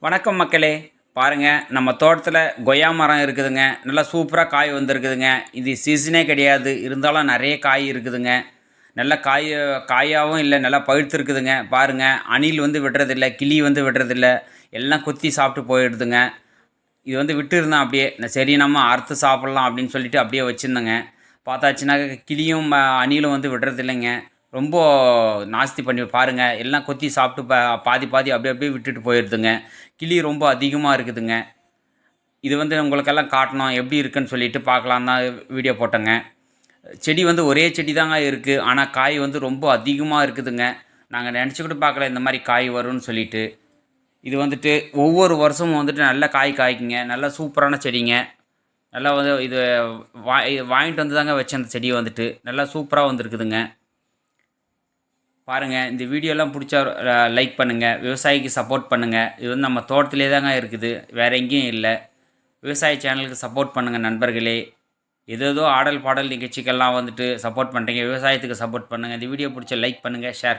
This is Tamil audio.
வணக்கம் மக்களே. பாருங்கள் நம்ம தோட்டத்தில் கொய்யா மரம் இருக்குதுங்க. நல்லா சூப்பராக காய் வந்திருக்குதுங்க. இது சீசனே கிடையாது. இருந்தாலும் நிறைய காய் இருக்குதுங்க. நல்ல காய் காயாகவும் இல்லை நல்லா பழுத்துருக்குதுங்க. பாருங்கள் அணில் வந்து விடுறதில்ல கிளி வந்து விடுறதில்ல. எல்லாம் கொத்தி சாப்பிட்டு போயிடுதுங்க. இது வந்து விட்டுருந்தேன் அப்படியே. சரி நம்ம அறுத்து சாப்பிட்லாம் அப்படின்னு சொல்லிட்டு அப்படியே வச்சுருந்தேங்க. பார்த்தாச்சுனாக்க கிளியும் அணிலும் வந்து விடுறதில்லைங்க. ரொம்ப நாஸ்தி பண்ணி பாருங்கள் எல்லாம் கொத்தி சாப்பிட்டு பா பாதி பாதி அப்படியே அப்படியே விட்டுட்டு போயிடுதுங்க. கிளி ரொம்ப அதிகமாக இருக்குதுங்க. இது வந்து உங்களுக்கெல்லாம் காட்டணும். எப்படி இருக்குன்னு சொல்லிட்டு பார்க்கலாம் தான் வீடியோ போட்டேங்க. செடி வந்து ஒரே செடி தாங்க இருக்குது ஆனால் காய் வந்து ரொம்ப அதிகமாக இருக்குதுங்க. நாங்கள் நினச்சிக்கிட்டு பார்க்கல இந்த மாதிரி காய் வரும்னு சொல்லிட்டு. இது வந்துட்டு ஒவ்வொரு வருஷமும் வந்துட்டு நல்ல காய் காய்க்குங்க. நல்லா சூப்பரான செடிங்க. நல்லா வந்து இது வா வாங்கிட்டு வந்து தாங்க வச்ச அந்த செடி வந்துட்டு. நல்லா சூப்பராக வந்துருக்குதுங்க. பாருங்கள் இந்த வீடியோலாம் பிடிச்சா லைக் பண்ணுங்கள் விவசாயிக்கு சப்போர்ட் பண்ணுங்கள் இது வந்து நம்ம தோட்டத்திலே தாங்க இருக்குது வேறு எங்கேயும் இல்லை. விவசாய சேனலுக்கு சப்போர்ட் பண்ணுங்கள் நண்பர்களே. ஏதோ ஆடல் பாடல் நிகழ்ச்சிக்கெல்லாம் வந்துட்டு சப்போர்ட் பண்ணுறீங்க விவசாயத்துக்கு சப்போர்ட் பண்ணுங்கள் இந்த வீடியோ பிடிச்ச லைக் பண்ணுங்கள் ஷேர்